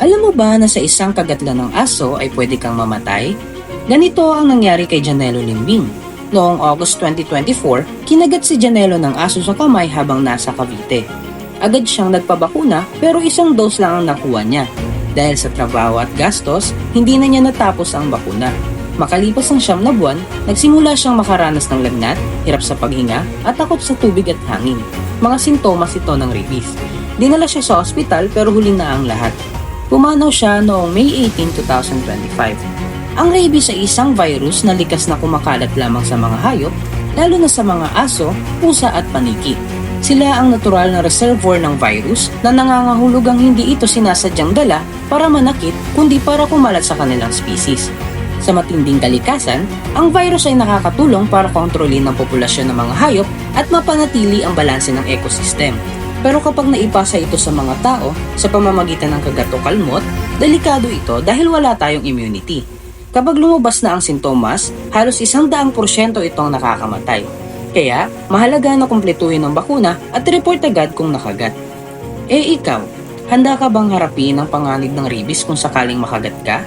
Alam mo ba na sa isang kagat lang ng aso ay pwede kang mamatay? Ganito ang nangyari kay Janelo Limbing. Noong August 2024, kinagat si Janelo ng aso sa kamay habang nasa Cavite. Agad siyang nagpabakuna pero isang dose lang ang nakuha niya. Dahil sa trabaho at gastos, hindi na niya natapos ang bakuna. Makalipas ang siyam na buwan, nagsimula siyang makaranas ng lagnat, hirap sa paghinga, at takot sa tubig at hangin. Mga sintomas ito ng rabies. Dinala siya sa ospital pero huli na ang lahat. Pumanaw siya noong May 18, 2025. Ang rabies ay isang virus na likas na kumakalat lamang sa mga hayop, lalo na sa mga aso, pusa at paniki. Sila ang natural na reservoir ng virus na nangangahulog ang hindi ito sinasadyang dala para manakit kundi para kumalat sa kanilang species. Sa matinding kalikasan, ang virus ay nakakatulong para kontrolin ang populasyon ng mga hayop at mapanatili ang balanse ng ecosystem. Pero kapag naipasa ito sa mga tao sa pamamagitan ng kagat o kalmot, delikado ito dahil wala tayong immunity. Kapag lumabas na ang sintomas, halos isang daang porsyento itong nakakamatay. Kaya, mahalaga na kumpletuhin ang bakuna at report agad kung nakagat. Eh ikaw, handa ka bang harapin ang panganib ng rabies kung sakaling makagat ka?